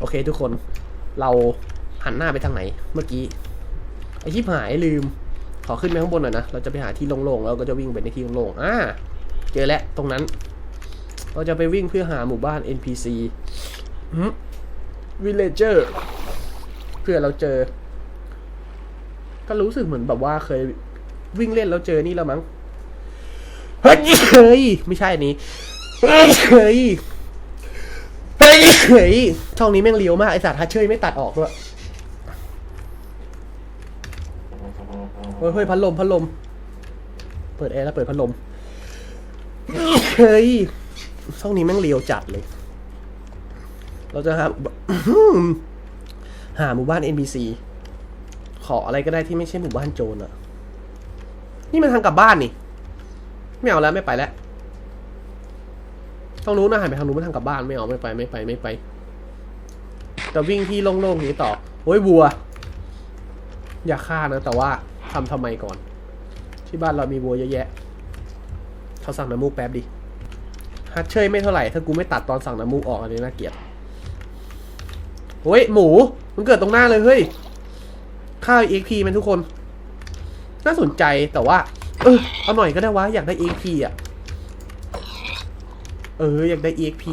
โอเคทุกคนเราหันหน้าไปทางไหนเมื่อกี้ไอชิบหายลืม ขอขึ้นไปข้างบนหน่อยนะ เราจะไปหาที่โล่งๆแล้วก็จะวิ่งไปในที่โล่งๆอ่าเจอแล้วตรงนั้น เราจะไปวิ่งเพื่อหาหมู่บ้าน NPC หืม Villager เพื่อเราเจอ ก็รู้สึกเหมือนแบบว่าเคยวิ่งเล่นแล้วเจอนี่แล้วมั้งเฮ้ยเฮ้ยไม่ใช่อันนี้เฮ้ย ฮ้ยเฮ้ย ช่องนี้แม่งเลี้ยวมากไอสัตว์ฮัทเชยไม่ตัดออกด้วยเฮ้ยพัดลมพัดลม เปิดแอร์แล้วเปิดพัดลม เฮ้ย ช่องนี้แม่งเลี้ยวจัดเลย เราจะหาหาหมู่บ้าน NPC ขออะไรก็ได้ที่ไม่ใช่หมู่บ้านโจรอะนี่มันทางกลับบ้านนี่ ไม่เอาแล้วไม่ไปแล้ว ทางนู้นนะหันไปทางนู้นไมันทางกลับบ้านไม่เอาไม่ไปไม่ไปไม่ไปแต่วิ่งที่โล่งๆนี้ต่อโอ้ยวัว อย่าฆ่านะ แต่ว่าทำทำไมก่อน ที่บ้านเรามีวัวเยอะแยะเขาสั่งน้ำมูกแป๊บดิฮัทเชยไม่เท่าไหร่ถ้ากูไม่ตัดตอนสั่งน้ำมูกออกอันนี้น่าเกลียดโอ้ยหมูมันเกิดตรงหน้าเลยเฮ้ยข้าวเอ็กพีมันทุกคน น่าสนใจแต่ว่า เออเอาหน่อยก็ได้วะอยากได้ EXP อะ เอออยากได้ EXP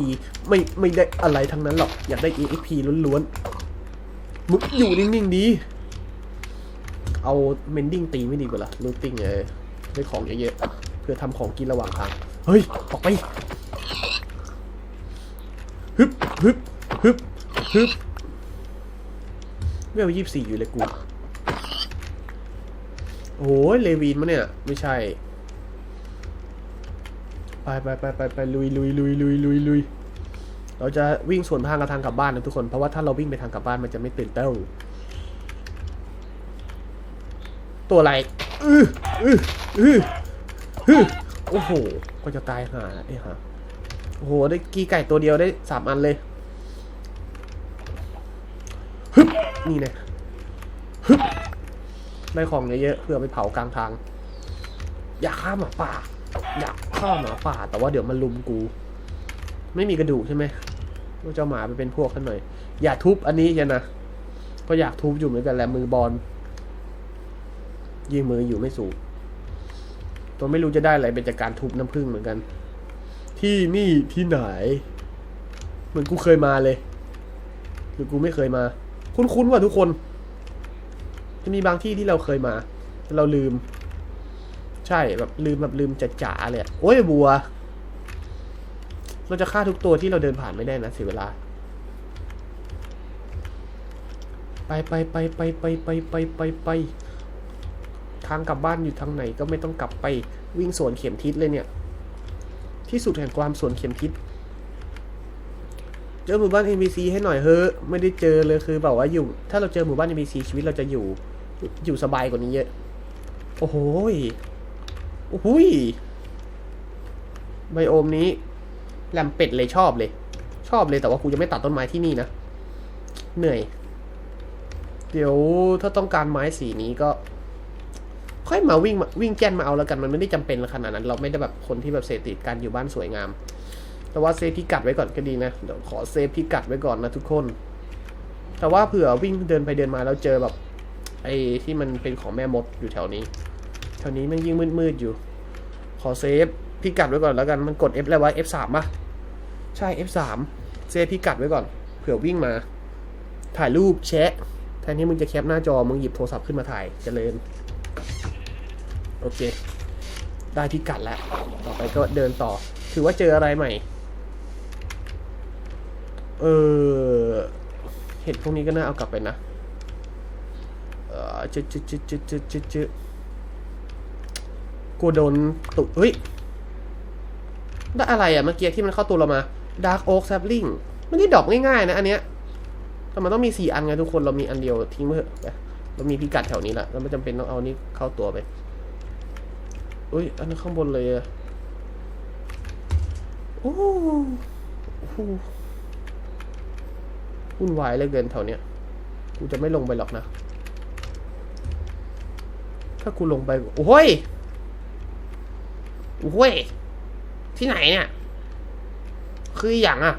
ไม่ไม่ได้อะไรทั้งนั้นหรอก อยากได้ EXP ล้วนๆมุกอยู่นิ่งๆดี เอาเมนดิ้งตีไม่ดีกว่าล่ะลูติ้งเออได้ของเยอะๆเพื่อทำของกินระหว่างทาง เฮ้ย ออกไปฮึบฮึบฮึบฮึบเวลยี่สิบสี่อยู่เลยกูโอ้ยเลวีนมะเนี่ย ไม่ใช่ ไปไปไปไปไปลุยลุยลุยลุยลุยลุยเราจะวิ่งสวนทางกับทางกลับบ้านนะทุกคน เพราะว่าถ้าเราวิ่งไปทางกลับบ้านมันจะไม่ตื่นเต้นตัวอะไรอืออืออืออือโอ้โห ก็จะตายห่าไอ้ห่าโอ้โห ได้กีไก่ตัวเดียวได้สามอันเลย ฮึบ นี่เนี่ยฮึบ ได้ของเยอะๆเพื่อไปเผากลางทาง อยากฆ่าหมาป่า อยาก ฆ่าหมาป่า แต่ว่าเดี๋ยวมันลุมกู ไม่มีกระดูกใช่ไหมว่าเจ้าหมาไปเป็นพวกกันหน่อย อย่าทุบอันนี้กันนะก็อยากทุบอยู่เหมือนกันแหละมือบอลยิงมืออยู่ไม่สูงตัวไม่รู้จะได้อะไรเป็นจากการทุบน้ำผึ้งเหมือนกัน ที่นี่ที่ไหน เหมือนกูเคยมาเลย หรือกูไม่เคยมา คุ้นๆว่ะทุกคน จะมีบางที่ที่เราเคยมา เราลืม ใช่แบบลืมแบบลืมจ๋าเลยโอ้ยบัว เราจะฆ่าทุกตัวที่เราเดินผ่านไม่ได้นะเสียเวลา ไปไปไปไปไปไปไปไปไปทางกลับบ้านอยู่ทางไหนก็ไม่ต้องกลับไปวิ่งสวนเข็มทิศเลยเนี่ย ที่สุดแห่งความสวนเข็มทิศเจอหมู่บ้าน NPC ให้หน่อยเฮ้อะไม่ได้เจอเลยคือแบบว่าอยู่ ถ้าเราเจอหมู่บ้าน NPC ชีวิตเราจะอยู่อยู่สบายกว่านี้เยอะ โอ้โห อ้ยไบโอมนี้แลมเป็ดเลยชอบเลย ชอบเลยแต่ว่ากูจะไม่ตัดต้นไม้ที่นี่นะ เหนื่อย เดี๋ยวถ้าต้องการไม้สีนี้ก็ ค่อยมาวิ่งมาวิ่งแจ้นมาเอาแล้วกันมันไม่ได้จำเป็นขนาดนั้น เราไม่ได้แบบคนที่แบบเสพติดการอยู่บ้านสวยงาม แต่ว่าเซฟพิกัดไว้ก่อนก็ดีนะเดี๋ยวขอเซฟพิกัดไว้ก่อนนะทุกคน แต่ว่าเผื่อวิ่งเดินไปเดินมาแล้วเจอแบบไอ้ที่มันเป็นของแม่มดอยู่แถวนี้ แถวนี้มันยิ่งมืดๆอยู่ ขอเซฟพิกัดไว้ก่อนแล้วกันมันกด F แล้ววะ F3 ป่ะ ใช่ F3 เซฟพิกัดไว้ก่อน เผื่อวิ่งมา ถ่ายรูปแชะแทนที่มึงจะแคปหน้าจอมึงหยิบโทรศัพท์ขึ้นมาถ่ายเจริญโอเค ได้พิกัดแล้ว ต่อไปก็เดินต่อ ถือว่าเจออะไรใหม่ เออ เห็ดพวกนี้ก็น่าเอากลับไปนะ เออจึ๊จึ๊จึ๊จึ๊จึ๊จึ๊จึ๊ กูโดนตุเฮ้ย ได้อะไรอะเมื่อกี้ที่มันเข้าตัวเรามา Dark Oak Sapling ไม่ได้ดอกง่ายๆนะอันเนี้ยแต่มันต้องมีสี่อันไงทุกคนเรามีอันเดียวทิ้งไว้เถอะไปเรามีพิกัดแถวนี้แหละเราไม่จำเป็นต้องเอานี้เข้าตัวไปอุ้ยอันนั้นข้างบนเลยอะโอ้โหวุ่นวายเลือเกินแถวเนี้ยกูจะไม่ลงไปหรอกนะ ถ้ากูลงไป โอ้ย โอ้ย ที่ไหนเนี่ย คืออย่างอะ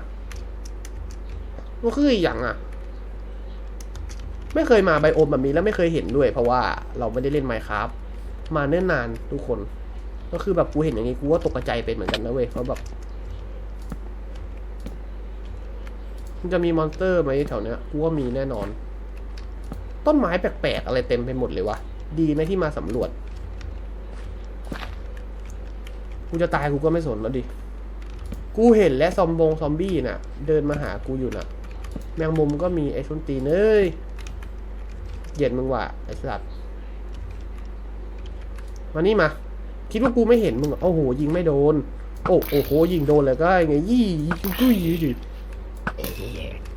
มันคืออย่างอะ ไม่เคยมาไบโอมแบบนี้แล้วไม่เคยเห็นด้วย เพราะว่าเราไม่ได้เล่นไมค์ครับมาเนิ่นนานทุกคน ก็คือแบบกูเห็นอย่างนี้กูก็ตกใจเป็นเหมือนกันนะเว้ยเพราะแบบมันจะมีมอนสเตอร์ไหมแถวเนี้ยกูว่ามีแน่นอน ต้นไม้แปลกๆอะไรเต็มไปหมดเลยวะดีไหมที่มาสำรวจ กูจะตายกูก็ไม่สนแล้วดิ กูเห็นและซอมบงซอมบี้น่ะ เดินมาหากูอยู่น่ะ แมงมุมก็มีไอ้ชุนตีเอ้ยเหยียดมึงว่ะไอ้สัตว์มานี่มา คิดว่ากูไม่เห็นมึงโอ้โหยิงไม่โดน โอ้โอ้โหยิงโดนเลยก็ไงยี่ยี่กุ้ยยี่ดิ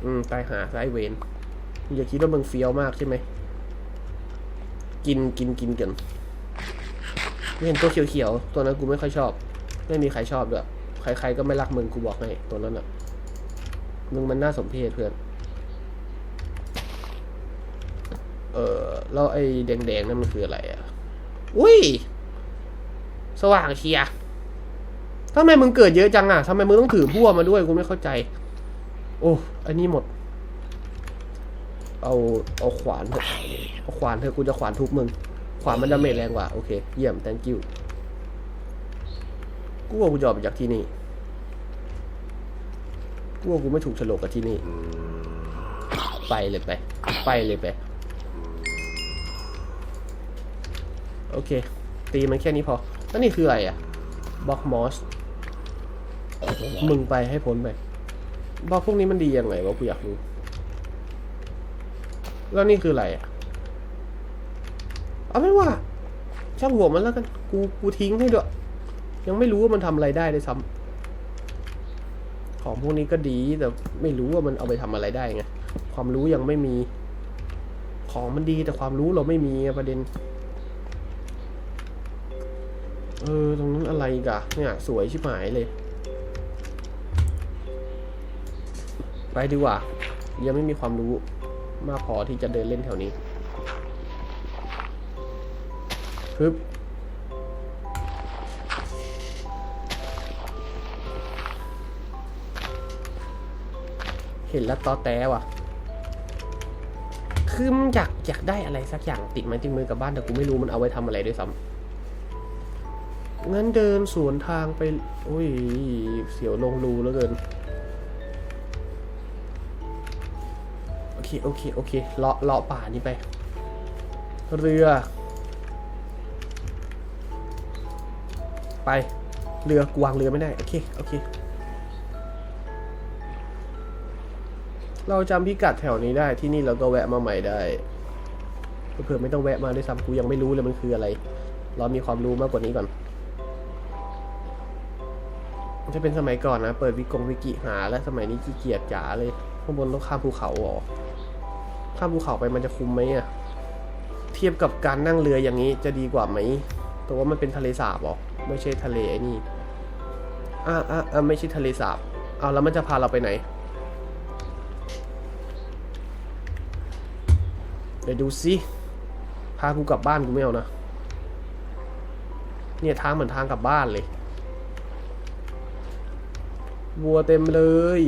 อืมตายหาซ้ายเวนอย่าคิดว่ามึงเฟี้ยวมากใช่ไหมกินกินกินกันไม่ เห็นตัวเขียวๆ ตัวนั้นกูไม่ค่อยชอบ ไม่มีใครชอบด้วยใครๆก็ไม่รักมึงกูบอกให้ตัวนั้นอะ มึงมันน่าสมเพชเพื่อน เออแล้วไอ้แดงๆนั่นมันคืออะไรอะ อุ้ย สว่างเชียร์ทำไมมึงเกิดเยอะจังอะทำไมมึงต้องถือพั่วมาด้วยกูไม่เข้าใจ โอ้อันนี้หมด เอาเอาขวานเถอะเอาขวานเถอะกูจะขวานทุบมึง ขวามันดาเมจแรงกว่า โอเค เยี่ยม thank you กูว่ากูจะออกจากที่นี่กูว่ากูไม่ถูกฉลกกับที่นี่ ไปเลยไป ไปเลยไป โอเค ตีมันแค่นี้พอ แล้วนี่คืออะไรอะบล็อกมอส มึงไปให้พ้นไปบล็อกพวกนี้มันดียังไงวะกูอยากรู้ แล้วนี่คืออะไรอะ เอาไม่ว่า ช่างหัวมันแล้วกันกูกูทิ้งให้ด้วย ยังไม่รู้ว่ามันทำอะไรได้ด้วยซ้ำของพวกนี้ก็ดีแต่ไม่รู้ว่ามันเอาไปทำอะไรได้ไงความรู้ยังไม่มี ของมันดีแต่ความรู้เราไม่มีประเด็น เออตรงนั้นอะไรกะเนี่ย สวยชิบหายเลย ไปดีกว่า ยังไม่มีความรู้มากพอที่จะเดินเล่นแถวนี้ ฮึบเห็นแล้วตอแต้ว่ะ คือมันอยากอยากได้อะไรสักอย่างติดไม้ติดมือกับบ้านแต่กูไม่รู้มันเอาไว้ทำอะไรด้วยซ้ำงั้นเดินสวนทางไปอุ้ยเสียวลงรูแล้วเกิน โอเค โอเค โอเคเลาะเลาะป่านี้ไป เรือ ไปเรือกวางเรือไม่ได้ โอเคโอเค เราจำพิกัดแถวนี้ได้ที่นี่เราก็แวะมาใหม่ได้เผื่อไม่ต้องแวะมาด้วยซ้ำกูยังไม่รู้เลยมันคืออะไร เรามีความรู้มากกว่านี้ก่อนจะเป็นสมัยก่อนนะ เปิดวิกงวิกิหา และสมัยนี้ขี้เกียจจ๋าเลย ข้างบนต้องข้ามภูเขาหรอข้ามภูเขาไปมันจะคุ้มไหมอะเทียบกับการนั่งเรืออย่างนี้จะดีกว่าไหมแต่ว่ามันเป็นทะเลสาบหรอ ไม่ใช่ทะเลไอ้นี่อ่าอ่าอ่าไม่ใช่ทะเลสาบเอาแล้วมันจะพาเราไปไหน เดี๋ยวดูสิพากูกลับบ้านกูไม่เอานะ เนี่ยทางเหมือนทางกลับบ้านเลย วัวเต็มเลย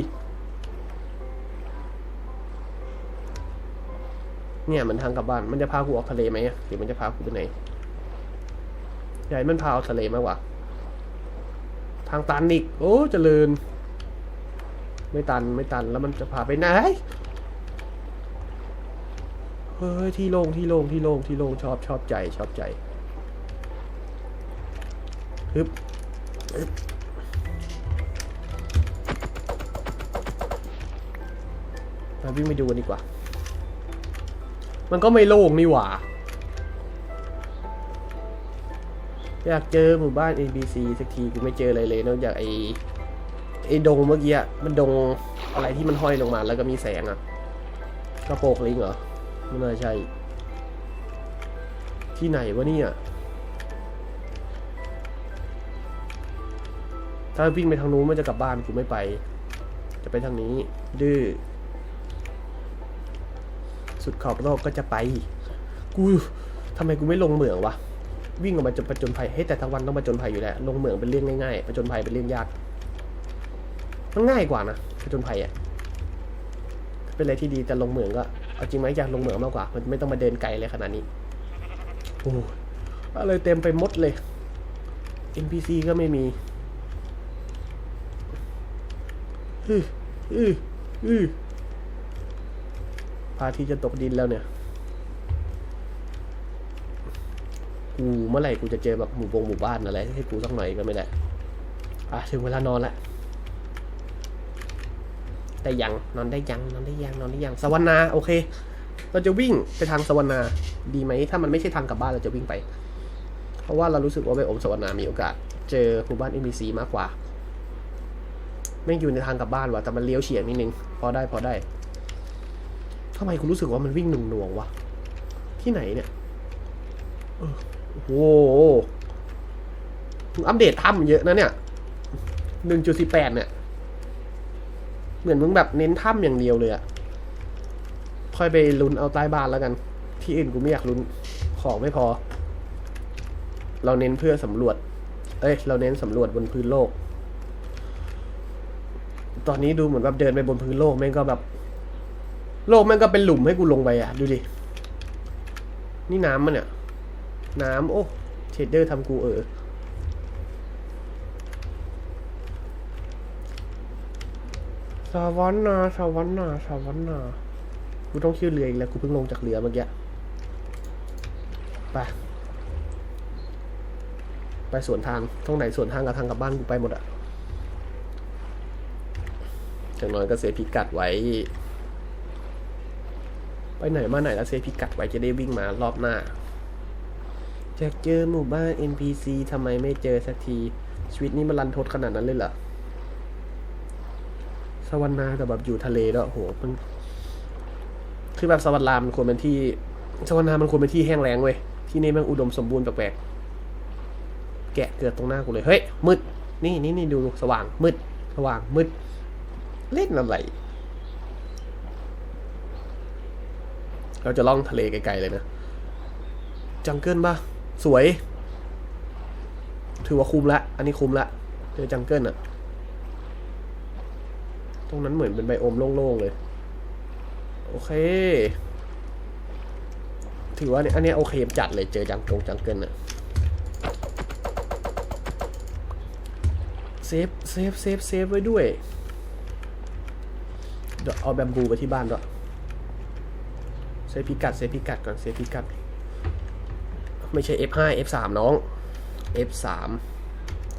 เนี่ยมันทางกลับบ้าน มันจะพากูออกทะเลไหมอะหรือมันจะพากูไปไหน ใหญ่มันพาออกทะเลมากกว่า ทางตันอีก โอ้เจริญ ไม่ตันไม่ตันแล้วมันจะพาไปไหน เฮ้ย ที่โล่งที่โล่งที่โล่งที่โล่งชอบชอบใจชอบใจฮึบฮึบมาวิ่งไปดูกันดีกว่า มันก็ไม่โล่งนี่หว่า อยากเจอหมู่บ้าน ABC สักทีกูไม่เจออะไรเลยนอกจากไอ้ไอ้ดงเมื่อกี้มันดงอะไรที่มันห้อยลงมาแล้วก็มีแสงอะกระโปรงลิงเหรอไม่น่าใช่ ที่ไหนวะเนี่ยถ้าวิ่งไปทางนู้นมันจะกลับบ้านกูไม่ไป จะไปทางนี้ ดื้อสุดขอบโลกก็จะไป กูทำไมกูไม่ลงเหมืองวะ วิ่งออกมาจนประจนภัยเฮ้แต่ทั้งวันต้องประจนภัยอยู่แล้วลงเหมืองเป็นเรื่องง่ายๆประจนภัยเป็นเรื่องยากมันง่ายกว่านะประจนภัยอะเป็นอะไรที่ดีแต่ลงเหมืองก็เอาจริงไหมอยากลงเหมืองมากกว่า มันไม่ต้องมาเดินไกลเลยขนาดนี้โอ้ยอะไรเต็มไปหมดเลย NPC ก็ไม่มีอืออืออือพาทิตย์จะตกดินแล้วเนี่ย กูเมื่อไหร่กูจะเจอแบบหมู่บงหมู่บ้านอะไรให้กูสักหน่อยก็ไม่ได้อะถึงเวลานอนละได้ยังนอนได้ยังนอนได้ยังนอนได้ยังสวรรณาโอเค เราจะวิ่งไปทางสวรรณาดีไหมถ้ามันไม่ใช่ทางกลับบ้านเราจะวิ่งไป เพราะว่าเรารู้สึกว่าไปอมสวรรณามีโอกาส เจอหมู่บ้าน NPC มากกว่าไม่อยู่ในทางกลับบ้านว่ะแต่มันเลี้ยวเฉียงนิดนึงพอได้พอได้ทำไมกูรู้สึกว่ามันวิ่งหน่วงๆวะที่ไหนเนี่ยเออ โอ้โหอัปเดตถ้ำเยอะนะเนี่ยหนึ่งจุดสิบแปดเนี่ย เหมือนมึงแบบเน้นถ้ำอย่างเดียวเลยอะค่อยไปลุ้นเอาใต้บ้านแล้วกัน ที่อื่นกูไม่อยากลุ้น ของไม่พอ เราเน้นเพื่อสำรวจ เอ้ย เราเน้นสำรวจบนพื้นโลก ตอนนี้ดูเหมือนแบบเดินไปบนพื้นโลกแม่งก็แบบ โลกแม่งก็เป็นหลุมให้กูลงไปอะดูดิ นี่น้ำมันเนี่ย น้ำ โอ้เชดเดอร์ทำกูเออสวรรค์นาสวรรค์นาสวรรค์นากูต้องชื่อเรืออีกแล้วกูเพิ่งลงจากเรือเมื่อกี้ไปไปสวนทางตรงไหนสวนทางกับทางกลับบ้านกูไปหมดอะอย่างน้อยก็เซฟพิกัดไว้ ไปไหนมาไหนแล้วเซฟพิกัดไว้จะได้วิ่งมารอบหน้า จากเจอหมู่บ้าน NPC ทำไมไม่เจอสักที ชีวิตนี้มันรันทดขนาดนั้นเลยเหรอสวรรค์นาแต่แบบอยู่ทะเลแล้วโหมันคือแบบสวรรค์ลามันควรเป็นที่สวรรค์นามันควรเป็นที่แห้งแล้งเว้ยที่นี่มันอุดมสมบูรณ์แปลกๆแกะเกิดตรงหน้ากูเลยเฮ้ยมืดนี่นี่นี่ดูสว่างมืด สว่างมืด เล่นอะไรเราจะล่องทะเลไกลๆเลยนะ จังเกิลปะ สวย ถือว่าคุ้มละ อันนี้คุ้มละเจอจังเกิลอะตรงนั้นเหมือนเป็นไบโอมโล่งๆเลย โอเค ถือว่าเนี่ยอันนี้โอเคจัดเลยเจอจังกงจังเกิลอะเซฟเซฟเซฟเซฟไว้ด้วยเดี๋ยวเอาแบมบูไปที่บ้านด้วยเซฟพิกัดเซฟพิกัดก่อนเซฟพิกัด ไม่ใช่ F5 F3 น้อง F3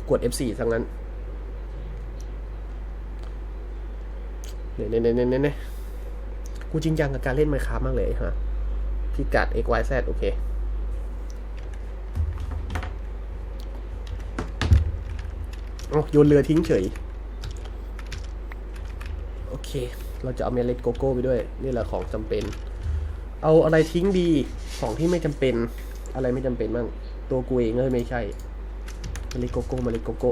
กด F4 ทั้งนั้นเนี่ยเนี่ยเนี่ยเนี่ยกูจริงจังกับการเล่นไมค้ามากเลยฮะพิกัด x y z โอเคเอโยนเรือทิ้งเฉย โอเค เราจะเอาเมล็ดโกโก้ไปด้วย นี่แหละของจำเป็น เอาอะไรทิ้งดี ของที่ไม่จำเป็น อะไรไม่จำเป็นบ้างตัวกูเองเลยไม่ใช่เมล็ดโกโก้เมล็ดโกโก้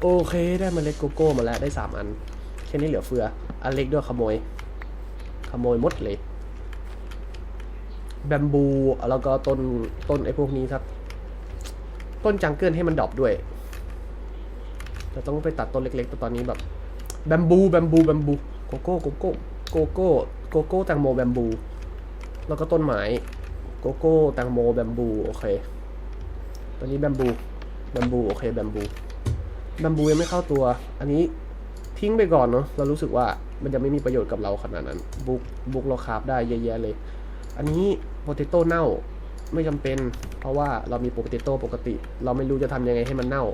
โอเคได้เมล็ดโกโก้มาแล้วได้สามอันแค่นี้เหลือเฟือ อันเล็กด้วยขโมย ขโมยมดเลยแบมบูแล้วก็ต้นต้นไอ้พวกนี้ครับ ต้นจังเกิลให้มันดอปด้วยเราต้องไปตัดต้นเล็กๆแต่ตอนนี้แบบแบมบูแบมบูแบมบูโกโก้โกโก้โกโก้โกโก้แตงโมแบมบู แล้วก็ต้นไม้ กโก้ แตงโม แบมบู โอเค ตอนนี้แบมบู แบมบู โอเค แบมบู แบมบูยังไม่เข้าตัว อันนี้ทิ้งไปก่อนเนาะ เรารู้สึกว่ามันจะไม่มีประโยชน์กับเราขนาดนั้น บุก บุกเราคาฟได้เยอะแยะเลย อันนี้โปเตโต้เน่า ไม่จำเป็น เพราะว่าเรามีโปเตโต้ปกติ เราไม่รู้จะทำยังไงให้มันเน่า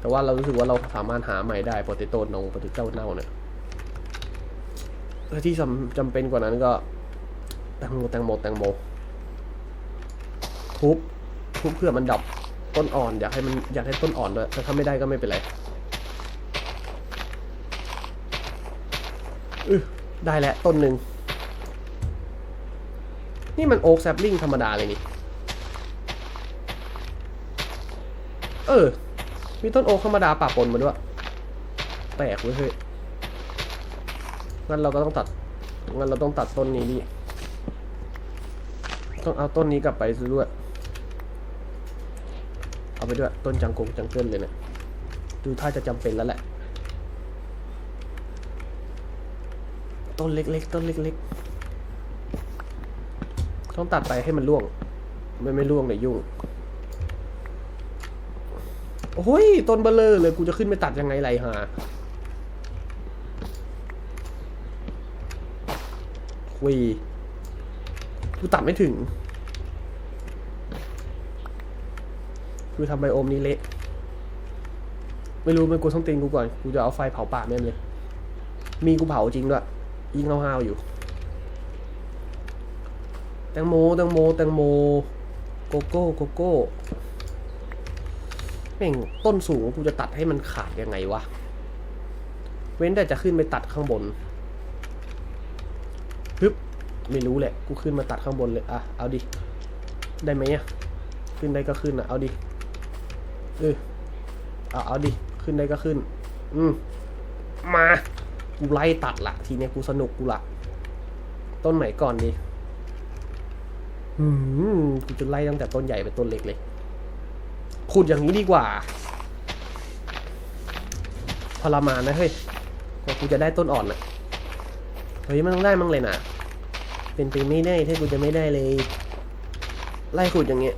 แต่ว่าเรารู้สึกว่าเราสามารถหาใหม่ได้โปเตโต้นงโปเตโต้เน่าเนี่ยและที่จำเป็นกว่านั้นก็ งโมแตงโมแตงโมทุบทุบเพื่อมันดับต้นอ่อน อยากให้มันอยากให้ต้นอ่อนด้วยแต่ถ้าไม่ได้ก็ไม่เป็นไรอือได้แล้วต้นหนึ่งนี่มันโอ๊กแซปลิงธรรมดาเลยนี่ เออ มีต้นโอ๊กธรรมดาป่าปนมาด้วย แปลกเว้ยเฮ้ยงั้นเราก็ต้องตัด งั้นเราต้องตัดต้นนี้ดิ ต้องเอาต้นนี้กลับไปซื้อด้วย เอาไปด้วยต้นจังกงจังเกิลเลยเนะี่ยดูท่าจะจำเป็นแล้วแหละ ต้นเล็กๆต้นเล็กๆต้องตัดไปให้มันร่วง ไม่ไม่ร่วงเลยยุ่งโอ้ยต้นเบลเลอร์เลยกูจะขึ้นไปตัดยังไงไรหาคุย กูตัดไม่ถึงคือทำไบโอมนี้เละ ไม่รู้มันกูต้องตีนกูก่อน กูจะเอาไฟเผาป่าแม่งเลย มีกูเผาจริงด้วย ยิงห้าวๆอยู่ แตงโม แตงโม แตงโม โกโก้ โกโก้แม่งต้นสูงกูจะตัดให้มันขาดยังไงวะ เว้นแต่จะขึ้นไปตัดข้างบน ฮึบ ไม่รู้แหละ กูขึ้นมาตัดข้างบนเลย อะ เอาดิ ได้ไหมอะ ขึ้นได้ก็ขึ้นอะ เอาดิ เออเอาเอาดิ ขึ้นได้ก็ขึ้น อืม มา กูไล่ตัดละทีเนี้ยกูสนุกกูละ ต้นไหนก่อนดีอืม กูจะไล่ตั้งแต่ต้นใหญ่ไปต้นเล็กเลยขุดอย่างนี้ดีกว่าทรมานนะเฮ้ยกว่ากูจะได้ต้นอ่อนน่ะ เฮ้ยมันต้องได้มั้งเลยนะ เป็นไปไม่ได้ถ้ากูจะไม่ได้เลย ไล่ขุดอย่างเงี้ย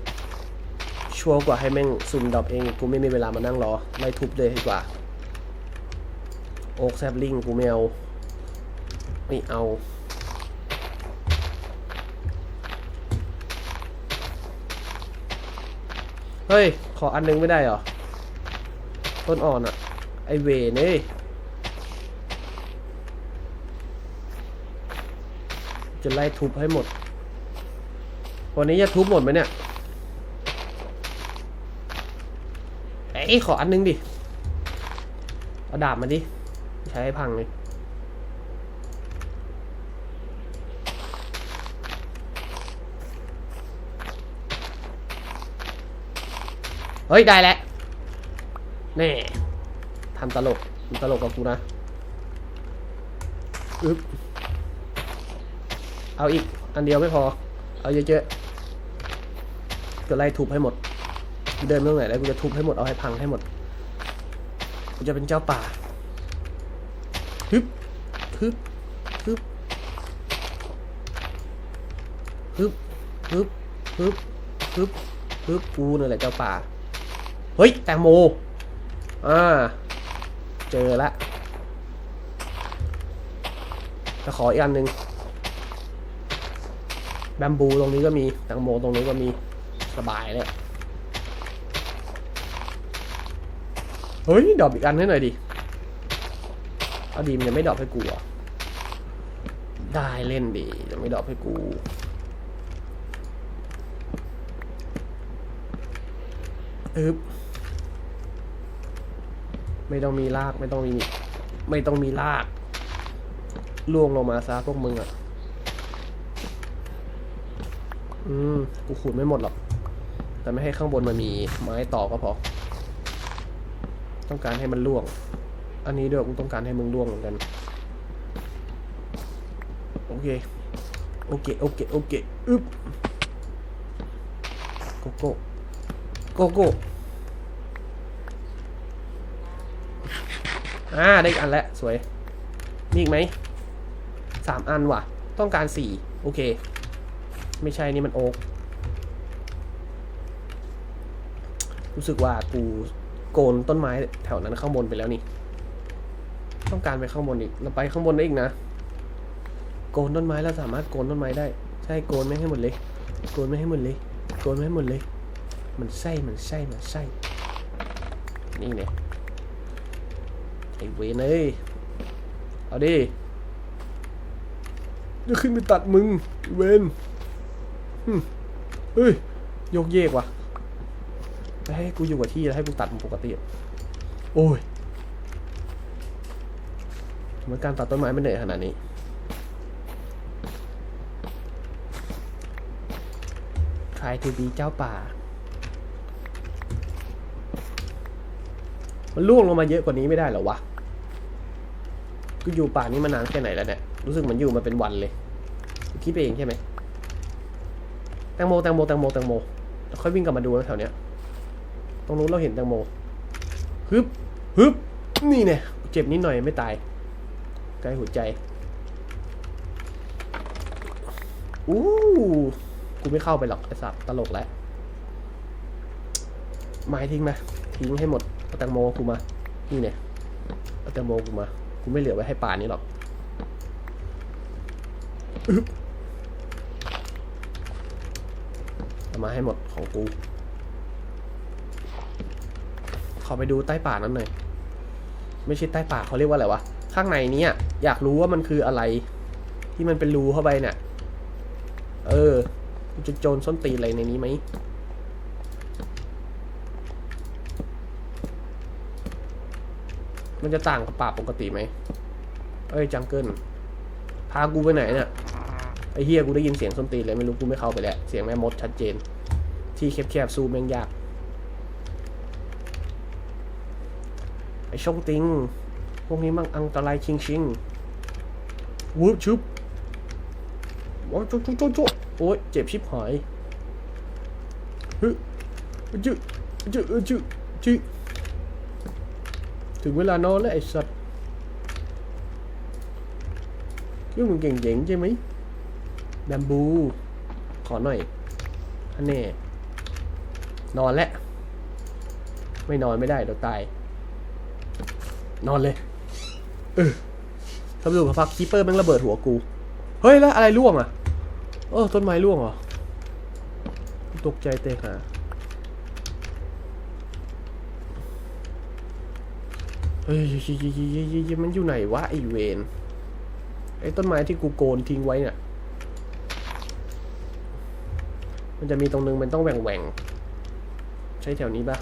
ชัวร์กว่าให้แม่งซุ่มดรอปเอง กูไม่มีเวลามานั่งรอ ไล่ทุบเลยดีกว่า โอ๊กแซบลิงกูไม่เอา ไม่เอาเฮ้ย ขออันนึงไม่ได้เหรอ ต้นอ่อนอะไอเวนี่ จะไล่ทุบให้หมด วันนี้จะทุบหมดไหมเนี่ยเอ้ยขออันนึงดิ เอาดาบมาดิ ใช้ให้พังเลยเฮ้ย ได้แล้วแน่ทำตลก ตลกกับกูนะ อึ๊บ เอาอีก อันเดียวไม่พอ เอาเยอะๆจะไล่ทุบให้หมด เดินเมื่อไหร่แล้วกูจะทุบให้หมด เอาให้พังให้หมด กูจะเป็นเจ้าป่าฮึบฮึบฮึบฮึบฮึบฮึบฮึบฮึบกูนั่นแหละเจ้าป่า เฮ้ย แตงโม อ่า เจอละจะขออีกอันหนึ่ง แบมบูตรงนี้ก็มีแตงโมตรงนี้ก็มีสบายเลยเฮ้ยดรอปอีกอันให้หน่อยดิเอาดีมันยังไม่ดรอปให้กูอะได้เล่นดียังไม่ดรอปให้กูอึบไม่ต้องมีรากไม่ต้องมี ไม่ต้องมีรากล่วงลงมาซะพวกมึงอะ อืมกูขุดไม่หมดหรอก แต่ไม่ให้ข้างบนมันมีไม้ต่อก็พอ ต้องการให้มันล่วง อันนี้ด้วยกูต้องการให้มึงล่วงเหมือนกัน โอเค โอเค โอเค โอเค อึ๊บ โกโก้ โกโก้อ่าได้อีกอันแล้ว สวย มีอีกไหมสามอันว่ะ ต้องการสี่โอเค ไม่ใช่นี่มันโอ๊กรู้สึกว่ากูโกนต้นไม้แถวนั้นข้างบนไปแล้วนี่ ต้องการไปข้างบนอีกเราไปข้างบนได้อีกนะ โกนต้นไม้เราสามารถโกนต้นไม้ได้ ใช่โกนไม่ให้หมดเลย โกนไม่ให้หมดเลย โกนไม่ให้หมดเลย มันไส้มันไส้มันไส้นี่เนี่ยไอเวนเอ้ยเอาดิจะขึ้นไปตัดมึงเวน เฮ้ยโยกเยกว่ะให้กูอยู่กับที่แล้วให้กูตัดมันปกติ โอ้ยทำไมการตัดต้นไม้ไม่เหนื่อยขนาดนี้ try to be เจ้าป่า มันล่วงลงมาเยอะกว่านี้ไม่ได้หรอวะ กูอยู่ป่านี้มานานแค่ไหนแล้วเนี่ย รู้สึกเหมือนอยู่มาเป็นวันเลย คิดไปเองใช่ไหม แตงโมแตงโมแตงโมแตงโมค่อยวิ่งกลับมาดูนะแถวเนี้ยตรงนู้นเราเห็นแตงโมฮึบฮึบนี่เนี่ยเจ็บนิดหน่อยไม่ตายใกล้หัวใจอู้กูไม่เข้าไปหรอกไอ้สัตว์ตลกแล้วไม้ทิ้งไหมทิ้งให้หมดเอาแตงโมกูมา นี่เนี่ยเอาแตงโมกูมา กูไม่เหลือไว้ให้ป่านี้หรอกอึ๊บ เอามาให้หมดของกู ขอไปดูใต้ป่านั้นหน่อย ไม่ใช่ใต้ป่าเขาเรียกว่าอะไรวะ ข้างในนี้อยากรู้ว่ามันคืออะไร ที่มันเป็นรูเข้าไปเนี่ย เออจะโจรส้นตีนอะไรในนี้ไหมมันจะต่างกับป่าปกติไหม เอ้ยจังเกิลพากูไปไหนเนี่ย ไอ้เฮียกูได้ยินเสียงส้นตีนเลยไม่รู้กูไม่เข้าไปแล้ว เสียงแม่มดชัดเจน ที่แคบๆสู้แม่งยาก ไอ้ช่องติง พวกนี้มันอันตรายชิงชิงวูบชุบโอ้ยจุ๊จุ๊จุ๊จุ๊โอ้ยเจ็บชิบหายฮึจุ๊จุ๊จุ๊จุ๊ถึงเวลานอนแล้วไอ้สัตว์คิดว่ามึงเก่งๆใช่ไหม แบมบู ขอหน่อยอันแน่นอนแล้ว ไม่นอนไม่ได้เดี๋ยวตาย นอนเลย เออทำดูพักคีเปอร์แม่งระเบิดหัวกู เฮ้ย แล้วอะไรร่วงอะเออต้นไม้ร่วงเหรอ ตกใจเตะค่ะเฮ้ยมันอยู่ไหนวะไอเวนไอต้นไม้ที่กูโกนทิ้งไว้เนี่ย มันจะมีตรงนึงมันต้องแหว่งแหว่งใช่แถวนี้ปะ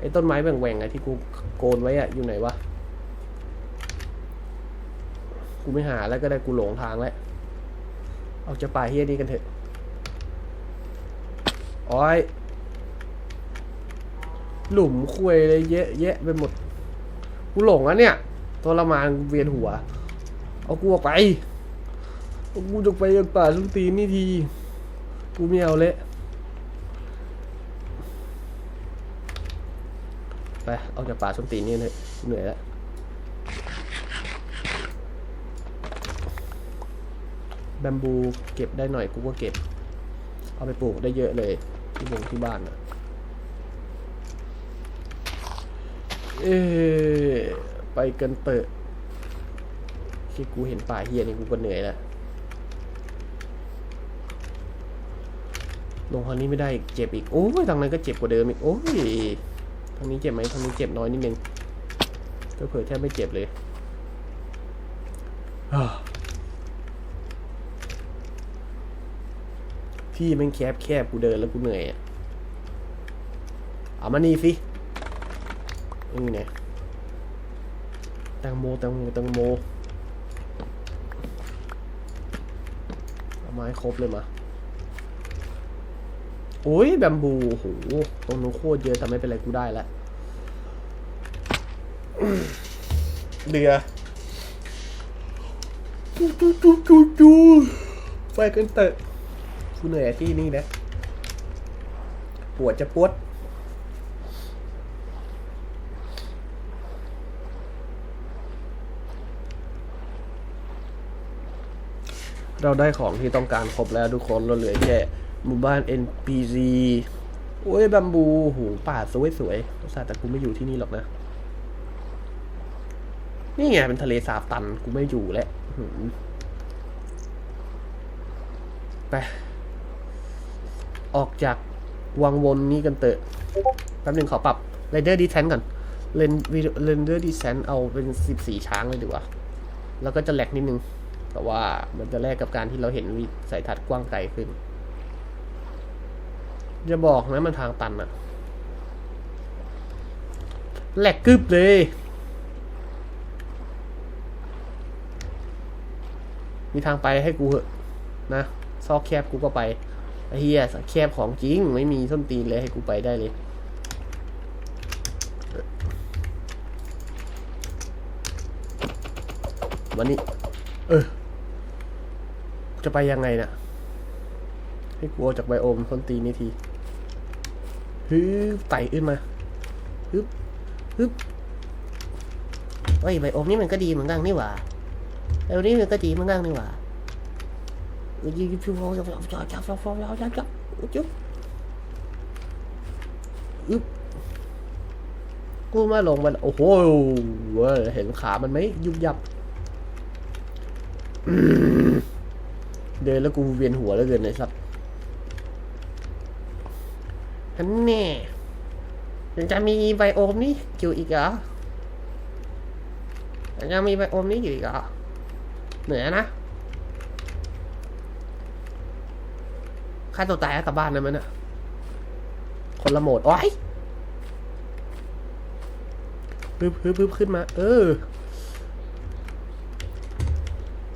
ไอ้ต้นไม้แหว่งแหว่งๆอะที่กูโกนไว้อะอยู่ไหนวะกูไม่หาแล้วก็ได้กูหลงทางแล้วออกจากป่าเฮียนี้กันเถอะโอ้ยหลุมคุยเลยเยอะแยะไปหมด กูหลงอะเนี่ยทรมานเวียนหัว เอากูออกไป กูจะไปจากป่าสุตีนนี่ที กูไม่เอาเลย ไปออกจากป่าส้นตีนี่เถอะกูเหนื่อยแล้วแบมบูเก็บได้หน่อยกูก็เก็บ เอาไปปลูกได้เยอะเลยที่บงที่บ้านอะเอ๊ะไปกันเตอะที่กูเห็นป่าเฮียนี่กูก็เหนื่อยแล้วลงทางนี้ไม่ได้เจ็บอีก โอ้ยทางนั้นก็เจ็บกว่าเดิมอีก โอ้ย ทางนี้เจ็บไหมทางนี้เจ็บน้อยนิดนึงก็เผื่อแทบไม่เจ็บเลยอ่าที่แม่งแคบแคบกูเดินแล้วกูเหนื่อยอะเอามานี่สิอือเนี่ไงแตงโมแตงโมแตงโมเอาไม้ครบเลยมา อ้ยแบมบูโอ้โหตรงนู้นโคตรเยอะแต่ไม่เป็นไรกูได้แล้วเดือจูจูจูจูจูไปกันเตอะกูเหนื่อยที่นี่นะ ปวดจะปวดเราได้ของที่ต้องการครบแล้วทุกคนเราเหลือแค่ หมู่บ้าน NPC โอ้ยบัมบูโหป่าสวยสวยๆอุตส่าแต่กูไม่อยู่ที่นี่หรอกนะ นี่ไงเป็นทะเลสาบตันกูไม่อยู่แล้วไป ออกจากวังวนนี้กันเตอะแป๊บนึงขอปรับ Render Descent ก่อน Render Descent เอาเป็น14ช้างเลยดีกว่า แล้วก็จะแหลกนิดนึง แต่ว่ามันจะแลกกับการที่เราเห็นสายทัศน์กว้างไกลขึ้น จะบอกนะมันทางตันอะแหลกกึบเลย มีทางไปให้กูเหอะนะ ซอกแคบกูก็ไปไอ้เฮียแคบของจริง ไม่มีส้นตีนเลยให้กูไปได้เลยวันนี้ เออ จะไปยังไงนะ่ะให้กูออกจากไบโอมส้นตีนนี่ที ฮึไต่ขึ้นมาฮึบฮึบเฮ้ยใบอมนี่มันก็ดีเหมือนกันนี่หว่าไอ้นี่มันก็ดีเหมือนกันนี่หว่ายิบยิบยิงจับจับจับจับจับจับจับจุ๊บอึ๊บกูมาลงมัน โอ้โหเห็นขามันไหมยุบยับ เดินแล้วกูเวียนหัวแล้วเกินเลยสัก ฮันแน่ยังจะมีไบโอมนี่อยู่อีกเหรอยังจะมีไบโอมนี่อยู่อีกเหรอ เหนือนะฆ่าตัวตายแล้กลับบ้านนะมันอะคนละโหมด โอ้ยปึ๊บปึ๊บปึ๊บขึ้นมา เออ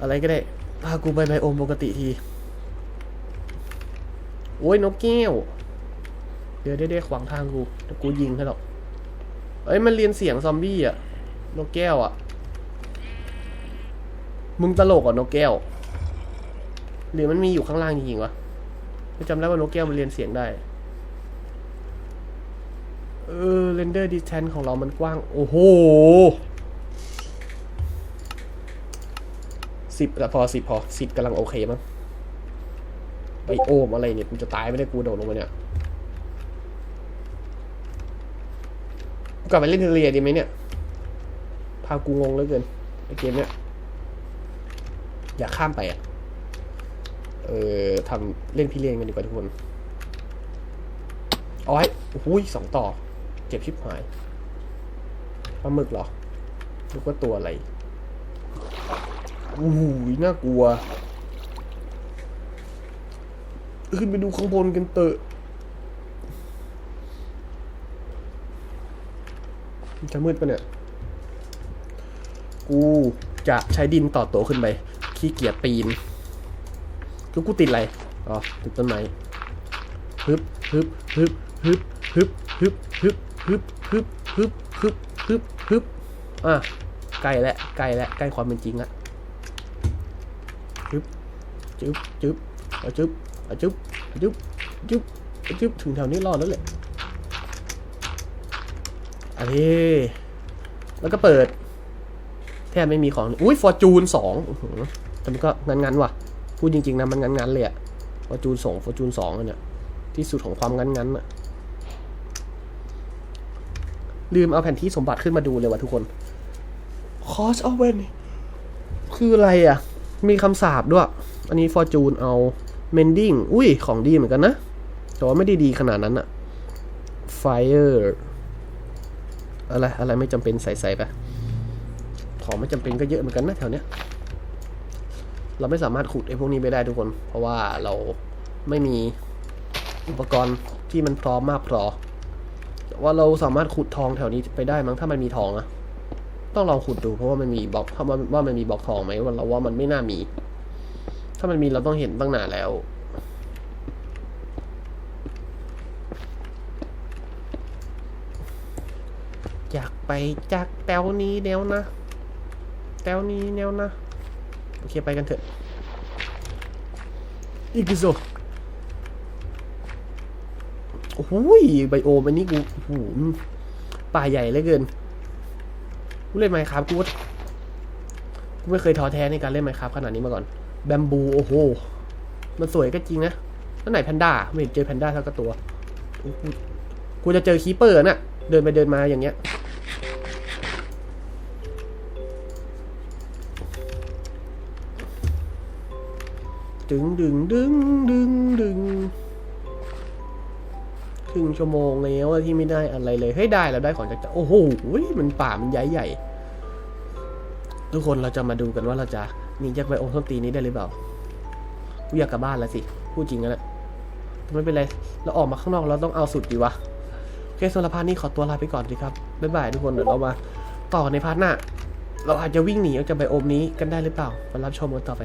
อะไรก็ได้ พากูไปไบโอมปกติที โอ้ยนกแก้ว เดี๋ยวได้ได้ขวางทางกูเดี๋ยวกูยิงให้หรอกเอ้ยมันเรียนเสียงซอมบี้อะนกแก้วอะมึงตลกอะนกแก้ว หรือมันมีอยู่ข้างล่างจริงๆวะไม่จำได้ว่านกแก้วมันเรียนเสียงได้ เออเรนเดอร์ดิสแทนของเรามันกว้าง โอ้โหสิบพอสิบพอสิบกำลังโอเคมั้งไอโอมอะไรเนี่ยมันจะตายไม่ได้กูโดดลงมาเนี่ย กลับไปเล่นเทเรียดีไหมเนี่ย พากูงงเหลือเกินไอเกมเนี้ย อย่าข้ามไปอะ เออทำเล่นพี่เลี้ยงกันดีกว่าทุกคนเอาไว้โอ้โหสองต่อ เจ็บชิบหายปลาหมึกเหรอนึกว่าตัวอะไรอู้หูน่ากลัว ขึ้นไปดูข้างบนกันเตอะมัน จะมืดปะเนี่ย กูจะใช้ดินต่อตัวขึ้นไป ขี้เกียจปีนแล้วกูติดอะไร อ๋อ ติดต้นไม้ฮึบฮึบฮึบฮึบฮึบฮึบฮึบฮึบฮึบฮึบฮึบฮึบฮึบอะใกล้แล้วใกล้แล้วใกล้ความเป็นจริงละจึ๊บจึ๊บจึ๊บเอาจึ๊บเอาจึ๊บเอาจึ๊บจึ๊บจึ๊บถึงแถวนี้รอดแล้วแหละ อันนี้แล้วก็เปิด แทบไม่มีของ อุ้ยฟอร์จูนสองแต่มันก็งันๆว่ะ พูดจริงๆนะมันงันๆเลยอะฟอร์จูนสองฟอร์จูนสองเนี่ยที่สุดของความงันๆอะลืมเอาแผนที่สมบัติขึ้นมาดูเลยว่ะทุกคนคอสเอาเวนคืออะไรอะมีคำสาบด้วย อันนี้ฟอร์จูนเอาเมนดิ้งอุ้ย ของดีเหมือนกันนะ แต่ว่าไม่ได้ดีขนาดนั้นอะไฟเอะไรอะไรไม่จำเป็นใส่ๆไปของไม่จำเป็นก็เยอะเหมือนกันนะแถวเนี้ยเราไม่สามารถขุดไอ้พวกนี้ไปได้ทุกคน เพราะว่าเราไม่มีอุปกรณ์ที่มันพร้อมมากพอแต่ว่าเราสามารถขุดทองแถวนี้ไปได้มั้งถ้ามันมีทองอะต้องลองขุดดูเพราะว่ามันมีบล็อกว่ามันมีบล็อกทองไหมว่าเราว่ามันไม่น่ามี ถ้ามันมีเราต้องเห็นตั้งนานแล้ว อยากไปจากแถวนี้แนวนะแถวนี้แนวนะ โอเค ไปกันเถอะ อีกโซโอ้ยไบโอมอันนี้กูโอ้โหป่าใหญ่เหลือเกิน กูเล่นไมค์ครับกูว่ากูไม่เคยท้อแท้ในการเล่นไมค์ครับขนาดนี้มาก่อน แบมบู โอ้โห มันสวยก็จริงนะแล้วไหนแพนด้า ไม่เห็นเจอแพนด้าสักกระตัว กูจะเจอคีเปอร์น่ะ เดินไปเดินมาอย่างเงี้ย ดึงดึงดึงดึงดึงครึ่งชั่วโมงแล้วที่ไม่ได้อะไรเลย เฮ้ยได้แล้วได้ของจากโอ้โหมันป่ามันใหญ่ใหญ่ ทุกคนเราจะมาดูกันว่าเราจะหนีจากไบโอมส้นตีนี้ได้หรือเปล่ากูอยากกลับบ้านแล้วสิ พูดจริงกันแหละแต่ไม่เป็นไร เราออกมาข้างนอกเราต้องเอาสุดดีวะ เคสำหรับพาร์ทนี้ขอตัวลาไปก่อนดีครับ บ๊ายบายทุกคนเดี๋ยวเรามาต่อในพาร์ทหน้า เราอาจจะวิ่งหนีออกจากไบโอมนี้กันได้หรือเปล่า มารับชมกันต่อไป